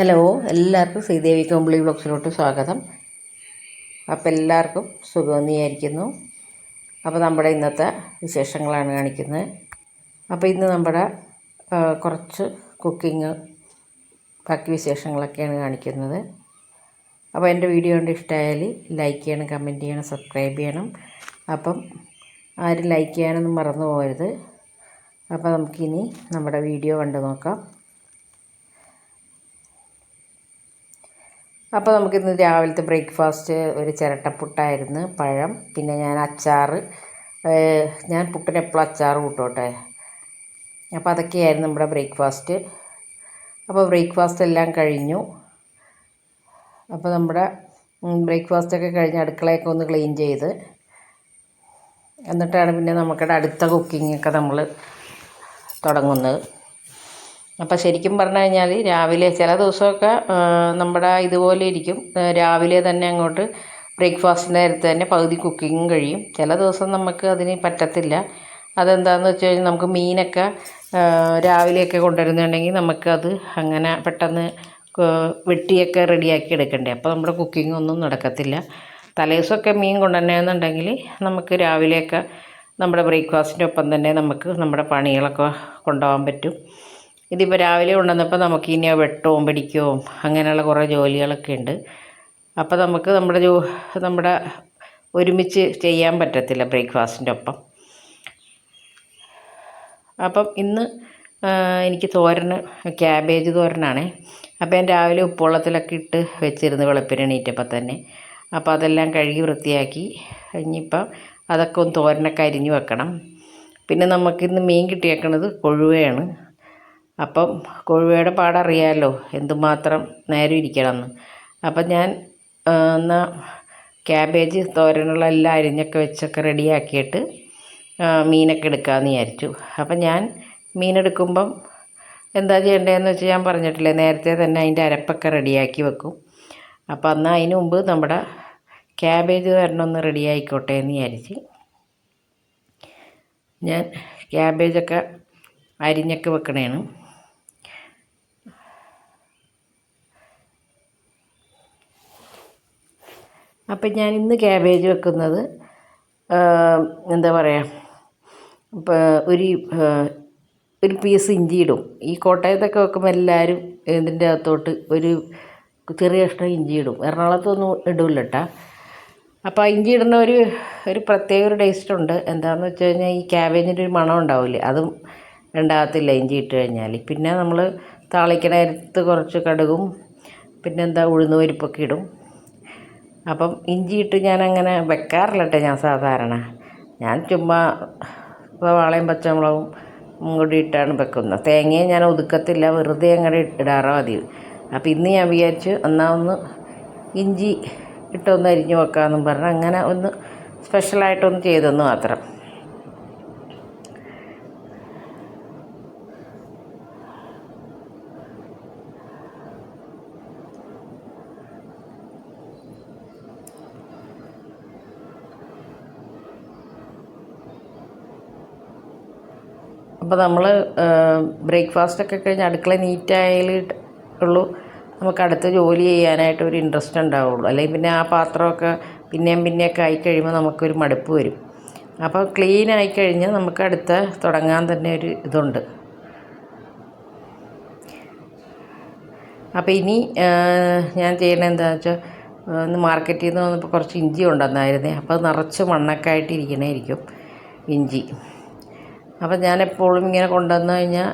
Hello എല്ലാവർക്കും ശ്രീദേവി കോമ്പിളി ബ്ലോക്സിലോട്ട് സ്വാഗതം. അപ്പോൾ എല്ലാവർക്കും സുഖമെന്നിയായിരിക്കുന്നു. അപ്പോൾ നമ്മുടെ ഇന്നത്തെ വിശേഷങ്ങളാണ് കാണിക്കുന്നത്. അപ്പോൾ ഇന്ന് നമ്മുടെ കുറച്ച് കുക്കിങ് ബാക്കി വിശേഷങ്ങളൊക്കെയാണ് കാണിക്കുന്നത്. അപ്പോൾ എന്റെ വീഡിയോ കണ്ട് ഇഷ്ടമായാൽ ലൈക്ക് ചെയ്യണം കമന്റ് ചെയ്യണം സബ്സ്ക്രൈബ് ചെയ്യണം. അപ്പം ആരും ലൈക്ക് ചെയ്യാനൊന്നും മറന്നു പോകരുത്. അപ്പോൾ നമുക്കിനി നമ്മുടെ വീഡിയോ കണ്ടു നോക്കാം. അപ്പോൾ നമുക്കിന്ന് രാവിലത്തെ ബ്രേക്ക്ഫാസ്റ്റ് ഒരു ചിരട്ടപ്പുട്ടായിരുന്നു പഴം പിന്നെ ഞാൻ അച്ചാർ ഞാൻ പുട്ടിന് എപ്പോഴും അച്ചാർ കൂട്ടോട്ടെ. അപ്പോൾ അതൊക്കെയായിരുന്നു നമ്മുടെ ബ്രേക്ക്ഫാസ്റ്റ്. അപ്പോൾ ബ്രേക്ക്ഫാസ്റ്റ് എല്ലാം കഴിഞ്ഞു. അപ്പോൾ നമ്മുടെ ബ്രേക്ക്ഫാസ്റ്റൊക്കെ കഴിഞ്ഞ് അടുക്കളയൊക്കെ ഒന്ന് ക്ലീൻ ചെയ്ത്. എന്നിട്ടാണ് പിന്നെ നമുക്കിവിടെ അടുത്ത കുക്കിങ്ങൊക്കെ നമ്മൾ തുടങ്ങുന്നത്. അപ്പോൾ ശരിക്കും പറഞ്ഞു കഴിഞ്ഞാൽ രാവിലെ ചില ദിവസമൊക്കെ നമ്മുടെ ഇതുപോലെ ഇരിക്കും. രാവിലെ തന്നെ അങ്ങോട്ട് ബ്രേക്ക്ഫാസ്റ്റ് നേരത്തെ തന്നെ പകുതി കുക്കിങ്ങും കഴിയും. ചില ദിവസം നമുക്ക് അതിന് പറ്റത്തില്ല. അതെന്താണെന്ന് വെച്ച് കഴിഞ്ഞാൽ നമുക്ക് മീനൊക്കെ രാവിലെയൊക്കെ കൊണ്ടുവരുന്നുണ്ടെങ്കിൽ നമുക്കത് അങ്ങനെ പെട്ടെന്ന് വെട്ടിയൊക്കെ റെഡിയാക്കി എടുക്കണ്ടേ. അപ്പോൾ നമ്മുടെ കുക്കിംഗ് ഒന്നും നടക്കത്തില്ല. തലേദിവസമൊക്കെ മീൻ കൊണ്ടുവരണമെന്നുണ്ടെങ്കിൽ നമുക്ക് രാവിലെയൊക്കെ നമ്മുടെ ബ്രേക്ക്ഫാസ്റ്റിന്റെ ഒപ്പം തന്നെ നമുക്ക് നമ്മുടെ പണികളൊക്കെ കൊണ്ടുപോകാൻ പറ്റും. ഇതിപ്പോൾ രാവിലെ കൊണ്ടുവന്നപ്പോൾ നമുക്ക് ഇനി വെട്ടവും പിടിക്കുകയും അങ്ങനെയുള്ള കുറേ ജോലികളൊക്കെ ഉണ്ട്. അപ്പോൾ നമുക്ക് നമ്മുടെ ജോ നമ്മുടെ ഒരുമിച്ച് ചെയ്യാൻ പറ്റത്തില്ല ബ്രേക്ക്ഫാസ്റ്റിന്റെ ഒപ്പം. അപ്പം ഇന്ന് എനിക്ക് തോരന് ക്യാബേജ് തോരനാണ്. അപ്പോൾ ഞാൻ രാവിലെ ഉപ്പുവെള്ളത്തിലൊക്കെ ഇട്ട് വെച്ചിരുന്നു വെളുപ്പിന് എണീറ്റപ്പോൾ തന്നെ. അപ്പോൾ അതെല്ലാം കഴുകി വൃത്തിയാക്കി ഇനിയിപ്പം അതൊക്കെ ഒന്ന് തോരനൊക്കെ അരിഞ്ഞു വെക്കണം. പിന്നെ നമുക്കിന്ന് മീൻ കിട്ടിയേക്കണത് കൊഴുവയാണ്. അപ്പം കോഴിയുടെ പാടറിയാമല്ലോ എന്തുമാത്രം നേരം ഇരിക്കണമെന്ന്. അപ്പം ഞാൻ എന്നാൽ ക്യാബേജ് തോരനുള്ള എല്ലാം അരിഞ്ഞൊക്കെ വെച്ചൊക്കെ റെഡിയാക്കിയിട്ട് മീനൊക്കെ എടുക്കാമെന്ന് വിചാരിച്ചു. അപ്പം ഞാൻ മീനെടുക്കുമ്പം എന്താ ചെയ്യേണ്ടതെന്ന് വെച്ചാൽ ഞാൻ പറഞ്ഞിട്ടില്ലേ നേരത്തെ തന്നെ അതിന്റെ അരപ്പൊക്കെ റെഡിയാക്കി വെക്കും. അപ്പം എന്നാൽ അതിന് മുമ്പ് നമ്മുടെ ക്യാബേജ് തോരൻ ഒന്ന് റെഡി ആയിക്കോട്ടെ എന്ന് വിചാരിച്ച് ഞാൻ ക്യാബേജൊക്കെ അരിഞ്ഞൊക്കെ വെക്കണേണ്. അപ്പം ഞാൻ ഇന്ന് ക്യാബേജ് വെക്കുന്നത് എന്താ പറയുക ഒരു ഒരു പീസ് ഇഞ്ചി ഇടും. ഈ കോട്ടയത്തൊക്കെ വെക്കുമ്പോൾ എല്ലാവരും ഇതിന്റെ അകത്തോട്ട് ഒരു ചെറിയ കഷ്ണം ഇഞ്ചി ഇടും. എറണാകുളത്തൊന്നും ഇടില്ല കേട്ടോ അപ്പോൾ ഇഞ്ചി ഇടുന്ന ഒരു ഒരു പ്രത്യേക ഒരു ടേസ്റ്റ് ഉണ്ട്. എന്താണെന്ന് വെച്ച് കഴിഞ്ഞാൽ ഈ ക്യാബേജിന്റെ ഒരു മണം ഉണ്ടാവില്ലേ അതും ഉണ്ടാകത്തില്ല ഇഞ്ചി ഇട്ട് കഴിഞ്ഞാൽ പിന്നെ നമ്മൾ താളിക്കണ കുറച്ച് കടുകും പിന്നെന്താ ഉഴുന്ന് പരിപ്പൊക്കെ ഇടും. അപ്പം ഇഞ്ചി ഇട്ട് ഞാൻ അങ്ങനെ വെക്കാറില്ലട്ടെ ഞാൻ സാധാരണ. ഞാൻ ചുമ്മാ സവാളയും പച്ചമുളകും കൂടി ഇട്ടാണ് വെക്കുന്നത്. തേങ്ങയും ഞാൻ ഒതുക്കത്തില്ല വെറുതെ അങ്ങനെ ഇടാറോ മതി. അപ്പോൾ ഇന്ന് ഞാൻ വിചാരിച്ച് എന്നാൽ ഒന്ന് ഇഞ്ചി ഇട്ടൊന്ന് അരിഞ്ഞ് വെക്കാമെന്നും പറഞ്ഞ് അങ്ങനെ ഒന്ന് സ്പെഷ്യലായിട്ടൊന്ന് ചെയ്തെന്ന് മാത്രം. അപ്പോൾ നമ്മൾ ബ്രേക്ക്ഫാസ്റ്റ് ഒക്കെ കഴിഞ്ഞ് അടുക്കള നീറ്റായാലേ ഉള്ളൂ. നമുക്ക് അടുത്ത ജോലി ചെയ്യാനായിട്ട് ഒരു ഇൻട്രസ്റ്റ് ഉണ്ടാവുള്ളൂ. അല്ലെങ്കിൽ പിന്നെ ആ പാത്രമൊക്കെ പിന്നെയും പിന്നെയൊക്കെ ആയി കഴിയുമ്പോൾ നമുക്കൊരു മടുപ്പ് വരും. അപ്പോൾ ക്ലീൻ ആയി കഴിഞ്ഞാൽ നമുക്ക് അടുത്ത തുടങ്ങാൻ തന്നെ ഒരു ഇതുണ്ട്. അപ്പോൾ ഇനി ഞാൻ ചെയ്യണത് എന്താണെന്ന് വെച്ചാൽ ഇന്ന് മാർക്കറ്റിൽ നിന്ന് വന്നപ്പോൾ കുറച്ച് ഇഞ്ചി കൊണ്ടുവന്നായിരുന്നേ. അപ്പോൾ അത് നിറച്ച് മണ്ണൊക്കെ ആയിട്ട് ഇരിക്കണേയിരിക്കും ഇഞ്ചി. അപ്പം ഞാൻ എപ്പോഴും ഇങ്ങനെ കൊണ്ടുവന്ന് കഴിഞ്ഞാൽ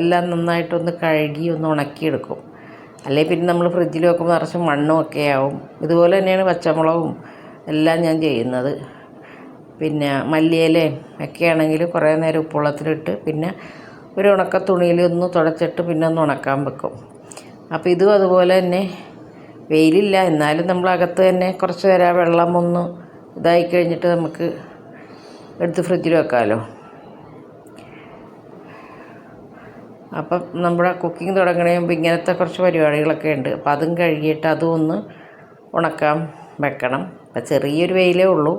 എല്ലാം നന്നായിട്ടൊന്ന് കഴുകി ഒന്ന് ഉണക്കിയെടുക്കും. അല്ലെങ്കിൽ പിന്നെ നമ്മൾ ഫ്രിഡ്ജിൽ വെക്കുമ്പോൾ നിറച്ച് മണ്ണും ഒക്കെ ആവും. ഇതുപോലെ തന്നെയാണ് പച്ചമുളകും എല്ലാം ഞാൻ ചെയ്യുന്നത്. പിന്നെ മല്ലിയിലയും ഒക്കെ ആണെങ്കിൽ കുറേ നേരം ഉപ്പുവെള്ളത്തിലിട്ട് പിന്നെ ഒരു ഉണക്ക തുണിയിൽ ഒന്ന് തുടച്ചിട്ട് പിന്നെ ഒന്ന് ഉണക്കാൻ വെക്കും. അപ്പോൾ ഇതും അതുപോലെ തന്നെ വെയിലില്ല. എന്നാലും നമ്മൾ അകത്ത് തന്നെ കുറച്ച് നേരം വെള്ളം ഒന്ന് ഇതായി കഴിഞ്ഞിട്ട് നമുക്ക് എടുത്ത് ഫ്രിഡ്ജിൽ വെക്കാമല്ലോ അപ്പം നമ്മുടെ കുക്കിംഗ് തുടങ്ങണേ മുമ്പ് ഇങ്ങനത്തെ കുറച്ച് പരിപാടികളൊക്കെ ഉണ്ട്. അപ്പം അതും കഴുകിയിട്ട് അതും ഒന്ന് ഉണക്കാൻ വെക്കണം. അപ്പം ചെറിയൊരു വെയിലേ ഉള്ളൂ.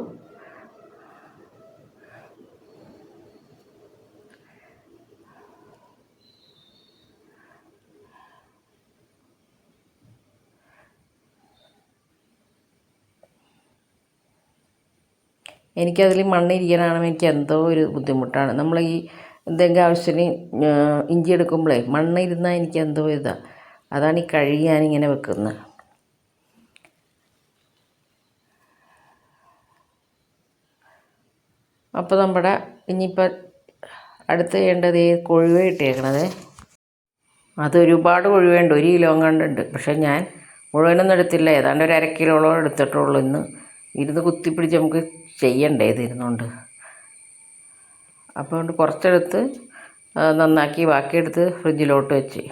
എനിക്കതിൽ മണ്ണിരിക്കാനാണ് എനിക്ക് എന്തോ ഒരു ബുദ്ധിമുട്ടാണ്. നമ്മൾ ഈ എന്തെങ്കിലും ആവശ്യത്തിന് ഇഞ്ചി എടുക്കുമ്പോഴേ മണ്ണ് ഇരുന്നാൽ എനിക്ക് എന്തോ ഇതാണ് അതാണ് ഈ കഴുകി ഞാനിങ്ങനെ വെക്കുന്നത് അപ്പോൾ നമ്മുടെ ഇനിയിപ്പോൾ അടുത്ത് ചെയ്യേണ്ടത് ഈ കൊഴുവ ഇട്ടേക്കണത്. അത് ഒരുപാട് കൊഴുവയുണ്ട് ഒരു കിലോ കണ്ടുണ്ട് പക്ഷേ ഞാൻ മുഴുവനൊന്നും എടുത്തില്ല. ഏതാണ്ട് ഒരു അര കിലോളം എടുത്തിട്ടുള്ളൂ ഇന്ന്. ഇരുന്ന് കുത്തിപ്പിടിച്ച് നമുക്ക് ചെയ്യണ്ടേ ഇത് ഇരുന്നുകൊണ്ട് അപ്പോൾ കുറച്ചെടുത്ത് നന്നാക്കി ബാക്കിയെടുത്ത് ഫ്രിഡ്ജിലോട്ട് വെച്ച്.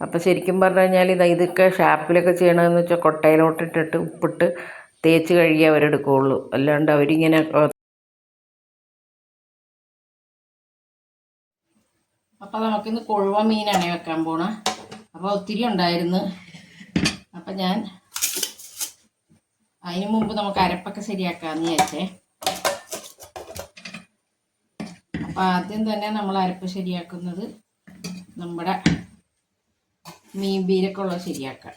അപ്പോൾ ശരിക്കും പറഞ്ഞു കഴിഞ്ഞാൽ ഇത് ഇതൊക്കെ ഷാപ്പിലൊക്കെ ചെയ്യണമെന്ന് വെച്ചാൽ കൊട്ടയിലോട്ട് ഇട്ടിട്ട് ഉപ്പിട്ട് തേച്ച് കഴുകി അവരെടുക്കുകയുള്ളൂ അല്ലാണ്ട് അവരിങ്ങനെ അപ്പോൾ നമുക്കിന്ന് കൊഴുവ മീനാണ് വെക്കാൻ പോണ. അപ്പോൾ ഒത്തിരി ഉണ്ടായിരുന്നു. അപ്പം ഞാൻ അതിന് മുമ്പ് നമുക്ക് അരപ്പൊക്കെ ശരിയാക്കാമെന്ന് വിചാരിച്ചേ. അപ്പം ആദ്യം തന്നെ നമ്മൾ അരപ്പ് ശരിയാക്കുന്നത് നമ്മുടെ മീൻ ബീരക്കുള്ള ശരിയാക്കാം.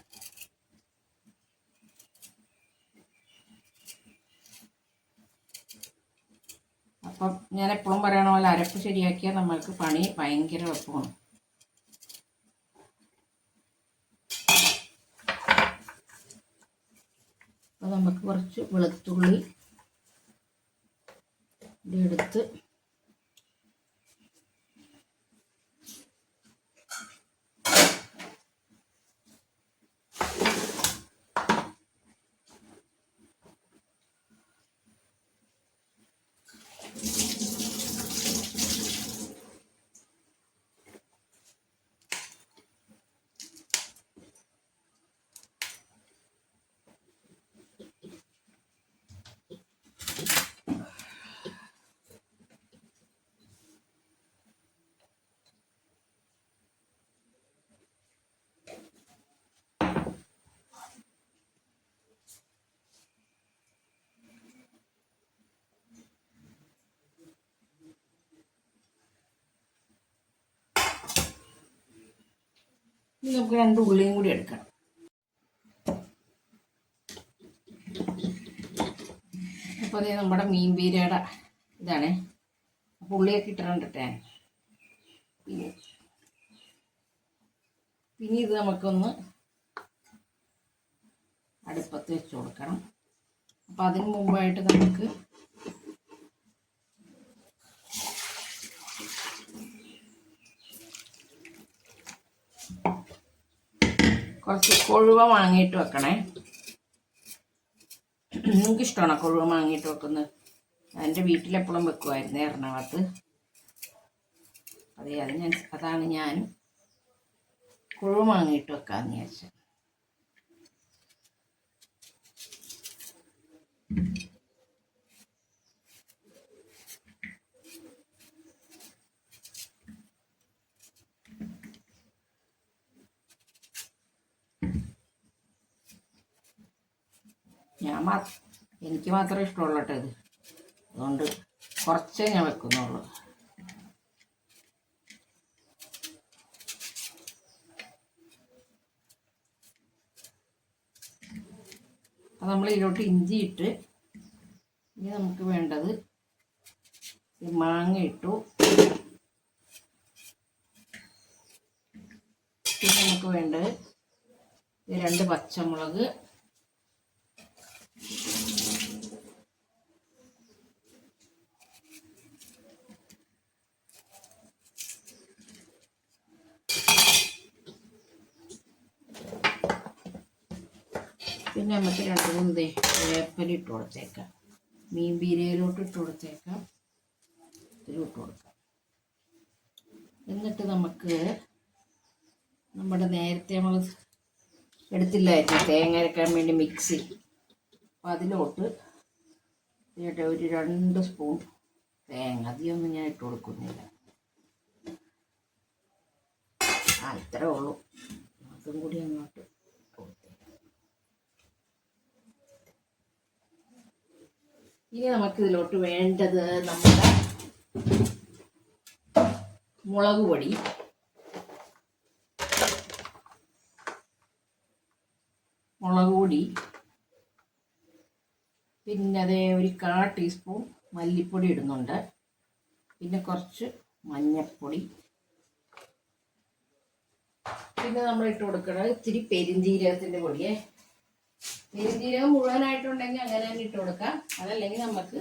അപ്പം ഞാൻ എപ്പോഴും പറയണ പോലെ അരപ്പ് ശരിയാക്കിയാൽ നമ്മൾക്ക് പണി ഭയങ്കര എളുപ്പമാണ്. അപ്പോൾ നമുക്ക് കുറച്ച് വെളുത്തുള്ളി ഇതെടുത്ത് ഇനി നമുക്ക് രണ്ട് ഉള്ളിയും കൂടി എടുക്കണം. അപ്പോൾ അതേ നമ്മുടെ മീൻ പീരയുടെ ഇതാണ്. അപ്പോൾ ഉള്ളിയൊക്കെ ഇട്ടിട്ടുണ്ടിട്ടേ പിന്നെ പിന്നെ ഇത് നമുക്കൊന്ന് അടുപ്പത്ത് വെച്ച് കൊടുക്കണം. അപ്പോൾ അതിന് മുമ്പായിട്ട് നമുക്ക് കുറച്ച് കൊഴുവ വാങ്ങിയിട്ട് വെക്കണേ. നിങ്ങൾക്ക് ഇഷ്ടമാണോ കൊഴുവ വാങ്ങിയിട്ട് വെക്കുന്നത്? എന്റെ വീട്ടിലെപ്പോഴും വെക്കുമായിരുന്നു എറണാകുളത്ത്. അതെ അത് ഞാൻ അതാണ് ഞാൻ കൊഴുവ വാങ്ങിയിട്ട് വെക്കാമെന്ന് വിചാരിച്ചത്. ഞാൻ മാ എനിക്ക് മാത്രമേ ഇഷ്ടമുള്ളൂ ഇത്. അതുകൊണ്ട് കുറച്ചേ ഞാൻ വെക്കുന്നുള്ളൂ. അത് നമ്മൾ ഇതിലോട്ട് ഇഞ്ചി ഇട്ട് ഇനി നമുക്ക് വേണ്ടത് മാങ്ങ ഇട്ടു. പിന്നെ നമുക്ക് വേണ്ടത് രണ്ട് പച്ചമുളക് പിന്നെ നമുക്ക് രണ്ട് മൂന്ന് ദേ വേപ്പല ഇട്ട് കൊടുത്തേക്കാം. മീൻ ബീരയിലോട്ട് ഇട്ട് കൊടുത്തേക്കാം. ഇതിലും ഇട്ട് കൊടുക്കാം. എന്നിട്ട് നമുക്ക് നമ്മുടെ നേരത്തെ നമ്മൾ എടുത്തില്ലായിരുന്നു തേങ്ങ അരക്കാൻ വേണ്ടി മിക്സി. അപ്പം അതിലോട്ട് ചേട്ടാ ഒരു രണ്ട് സ്പൂൺ തേങ്ങ. അധികമൊന്നും ഞാൻ ഇട്ട് കൊടുക്കുന്നില്ല. ആ ഇത്രേ ഉള്ളൂ. അതും കൂടി അങ്ങോട്ട് ഇട്ട് കൊടുത്തേക്കാം ഇനി നമുക്ക് ഇതിലോട്ട് വേണ്ടത് നമ്മുടെ മുളക് പൊടി. മുളക് പൊടി. പിന്നെ അതേ ഒരു കാ ടീസ്പൂൺ മല്ലിപ്പൊടി ഇടുന്നുണ്ട്. പിന്നെ കുറച്ച് മഞ്ഞൾപ്പൊടി പിന്നെ നമ്മൾ ഇട്ട് കൊടുക്കുന്നത് ഇത്തിരി പെരിഞ്ജീരകത്തിന്റെ പൊടിയേ. പെരിഞ്ജീരകം മുഴുവനായിട്ടുണ്ടെങ്കിൽ അങ്ങനെ തന്നെ ഇട്ട് കൊടുക്കാം. അതല്ലെങ്കിൽ നമുക്ക്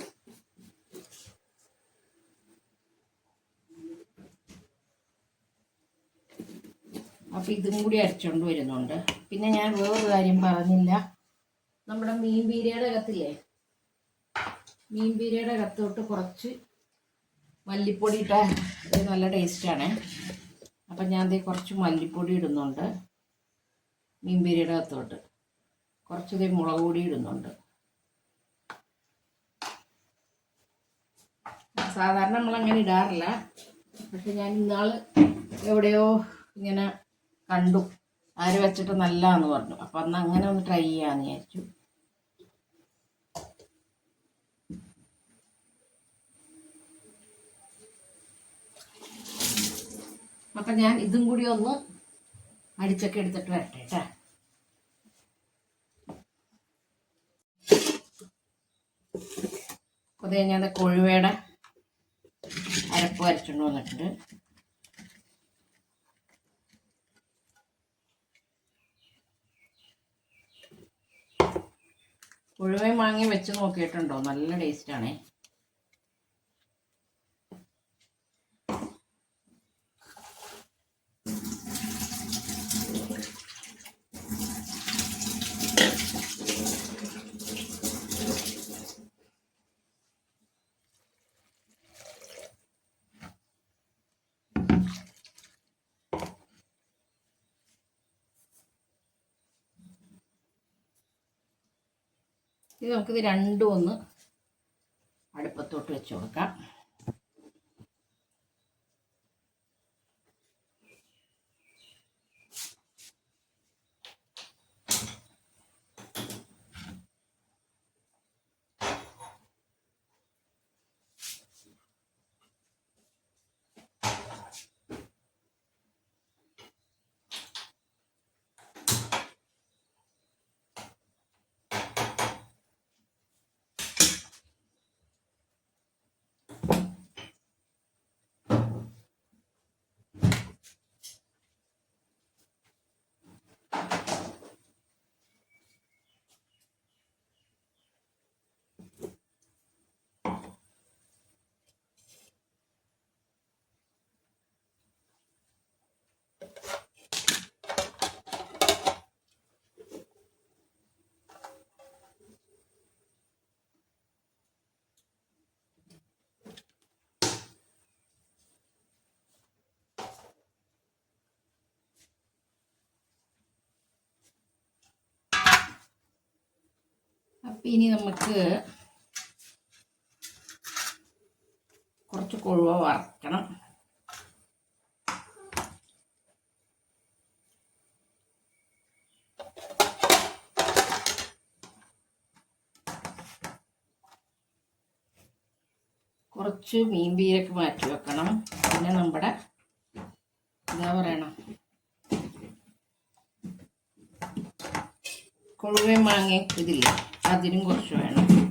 അപ്പം ഇതും കൂടി അരച്ചുകൊണ്ട് വരുന്നുണ്ട്. പിന്നെ ഞാൻ വേറൊരു കാര്യം പറഞ്ഞില്ല. നമ്മുടെ മീൻ പീരയുടെ അകത്തില്ലേ? മീൻ പീരയുടെ അകത്തോട്ട് കുറച്ച് മല്ലിപ്പൊടി ഇട്ടാൽ ഇത് നല്ല ടേസ്റ്റാണ് അപ്പം ഞാൻ ദേ കുറച്ച് മല്ലിപ്പൊടി ഇടുന്നുണ്ട് മീൻ പീരയുടെ അകത്തോട്ട്. കുറച്ച് ദേ മുളക് പൊടി ഇടുന്നുണ്ട്. സാധാരണ നമ്മൾ അങ്ങനെ ഇടാറില്ല. പക്ഷെ ഞാൻ ഇന്നാൾ എവിടെയോ ഇങ്ങനെ കണ്ടു. ആര് വെച്ചിട്ട് നല്ലതാന്ന് പറഞ്ഞു. അപ്പം അന്ന് അങ്ങനെ ഒന്ന് ട്രൈ ചെയ്യാമെന്ന് വിചാരിച്ചു. അപ്പം ഞാൻ ഇതും കൂടി ഒന്ന് അടിച്ചൊക്കെ എടുത്തിട്ട് വരട്ടെ കേട്ടാ അതേ ഞാൻ കൊഴുവയുടെ അരപ്പ് വരച്ചുകൊണ്ട് വന്നിട്ടുണ്ട്. കൊഴുവയും വാങ്ങി വെച്ച് നോക്കിയിട്ടുണ്ടോ? നല്ല ടേസ്റ്റാണേ ഇത് നമുക്കിത് രണ്ടും ഒന്ന് അടുപ്പത്തോട്ട് വെച്ച് കൊടുക്കാം. അപ്പം ഇനി നമുക്ക് കുറച്ച് കൊഴുവ വറക്കണം. കുറച്ച് മീൻ പീരൊക്കെ മാറ്റി വെക്കണം. പിന്നെ നമ്മുടെ എന്താ പറയണം? കൊഴുവയും മാങ്ങയും ഇതില്ല. അതിനും കുറച്ച് വേണം.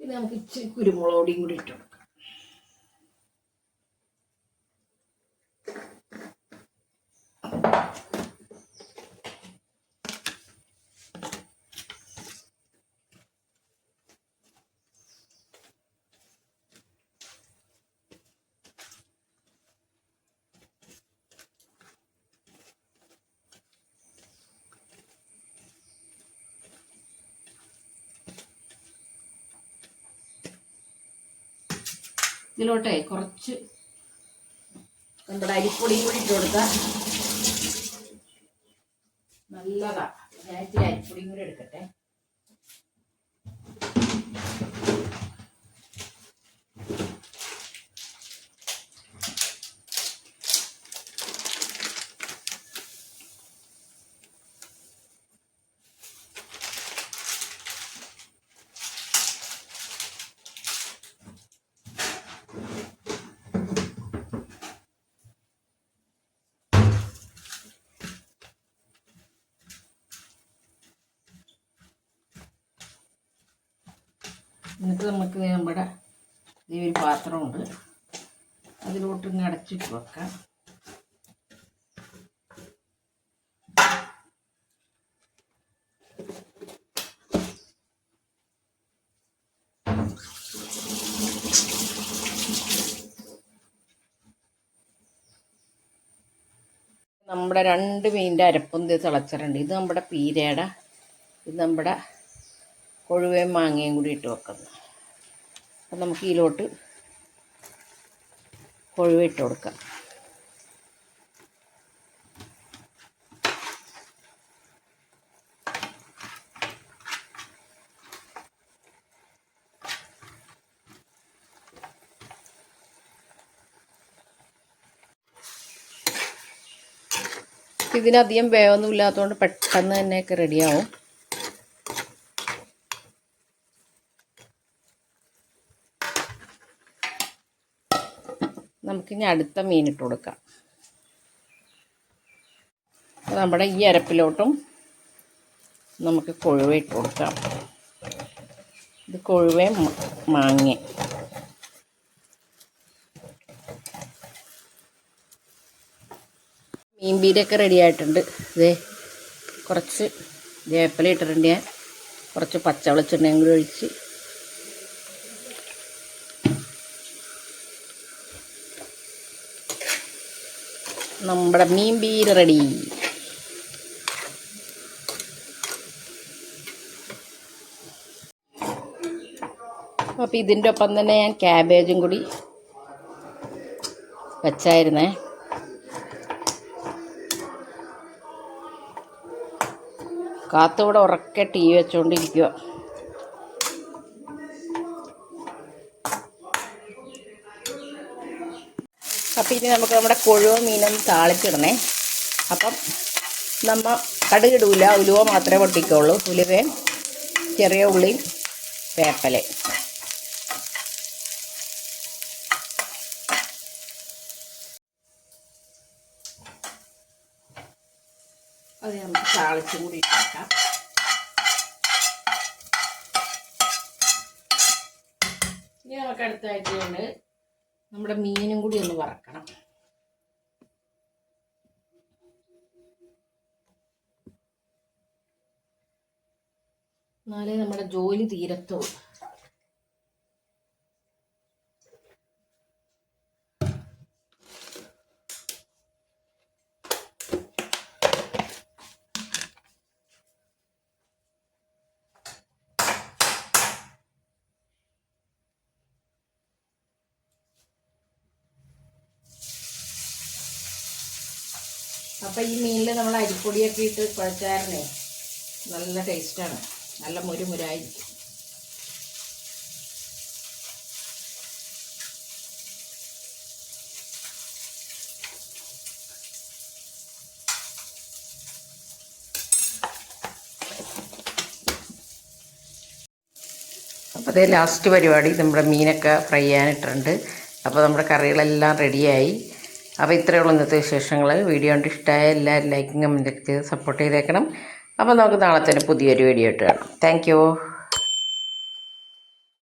പിന്നെ നമുക്ക് ഇച്ചിരി കുരുമുളക് പൊടിയും കൂടി ഇട്ട് കൊടുക്കാം ഇതിലോട്ടേ കുറച്ച് നമ്മുടെ അരിപ്പൊടിയും കൂടി ഇട്ട് കൊടുക്കാം. നല്ലതാ. ഞാൻ ഇത്തിരി അരിപ്പൊടിയും കൂടി എടുക്കട്ടെ. എന്നിട്ട് നമുക്ക് നമ്മുടെ ഈ ഒരു പാത്രമുണ്ട്. അതിലോട്ട് ഇങ്ങ് അടച്ചിട്ട് വെക്കാം. നമ്മുടെ രണ്ട് മീനിന്റെ അരപ്പൊന്തി തിളച്ചിട്ടുണ്ട്. ഇത് നമ്മുടെ പീരയുടെ ഇത് നമ്മുടെ കൊഴുവയും മാങ്ങയും കൂടി ഇട്ട് വെക്കുന്നത് അപ്പം നമുക്ക് ഇതിലോട്ട് കൊഴുവ ഇട്ട് കൊടുക്കാം. ഇതിനധികം വേവൊന്നും ഇല്ലാത്തതുകൊണ്ട് പെട്ടെന്ന് തന്നെയൊക്കെ റെഡിയാവും നമുക്കിനി അടുത്ത മീൻ ഇട്ട് കൊടുക്കാം. നമ്മുടെ ഈ അരപ്പിലോട്ടും നമുക്ക് കൊഴുവ ഇട്ട് കൊടുക്കാം. ഇത് കൊഴുവയും മാങ്ങ. മീൻ പീരയൊക്കെ റെഡി ആയിട്ടുണ്ട്. ഇതേ കുറച്ച് വേപ്പില ഇട്ടിട്ടുണ്ട് ഞാൻ. കുറച്ച് പച്ച വെളിച്ചെണ്ണയും കൂടി ഒഴിച്ച് നമ്മുടെ മീൻ പീര റെഡി. അപ്പോൾ ഇതിന്റെ ഒപ്പം തന്നെ ഞാൻ ക്യാബേജും കൂടി വെച്ചായിരുന്നേ. കാത്തൂടെ ഉറക്കെ ടീ വെച്ചുകൊണ്ടിരിക്കുക അപ്പം ഇനി നമുക്ക് നമ്മുടെ കൊഴുവ മീനൊന്ന് താളിച്ചിടണേ. അപ്പം നമ്മൾ കടുകിടൂല ഉലുവ മാത്രമേ പൊട്ടിക്കുള്ളൂ. ഉലുവയും ചെറിയ ഉള്ളിയും വേപ്പല. അത് നമുക്ക് താളിച്ചും കൂടി ഇട്ടേക്കാം. ഇനി നമുക്ക് അടുത്തായിട്ട് നമ്മുടെ മീനും കൂടി ഒന്ന് വറക്കണം. എന്നാലേ നമ്മുടെ ജോലി തീരത്തുള്ളൂ അപ്പം ഈ മീനിൽ നമ്മൾ അരിപ്പൊടിയൊക്കെ ഇട്ട് കുഴച്ചാറിനെ നല്ല ടേസ്റ്റാണ്. നല്ല മുരുമുരായിരിക്കും. അപ്പോൾ അതേ ലാസ്റ്റ് പരിപാടി നമ്മുടെ മീനൊക്കെ ഫ്രൈ ചെയ്യാനിട്ടുണ്ട്. അപ്പോൾ നമ്മുടെ കറികളെല്ലാം റെഡിയായി അപ്പോൾ ഇത്രയുള്ള ഇന്നത്തെ വിശേഷങ്ങൾ. വീഡിയോ കണ്ട് ഇഷ്ടമായ എല്ലാവരും ലൈക്കും കമന്റൊക്കെ ചെയ്ത് സപ്പോർട്ട് ചെയ്തേക്കണം. അപ്പോൾ നമുക്ക് നാളെ തന്നെ പുതിയൊരു വീഡിയോ ഇട്ട് കാണാം. താങ്ക്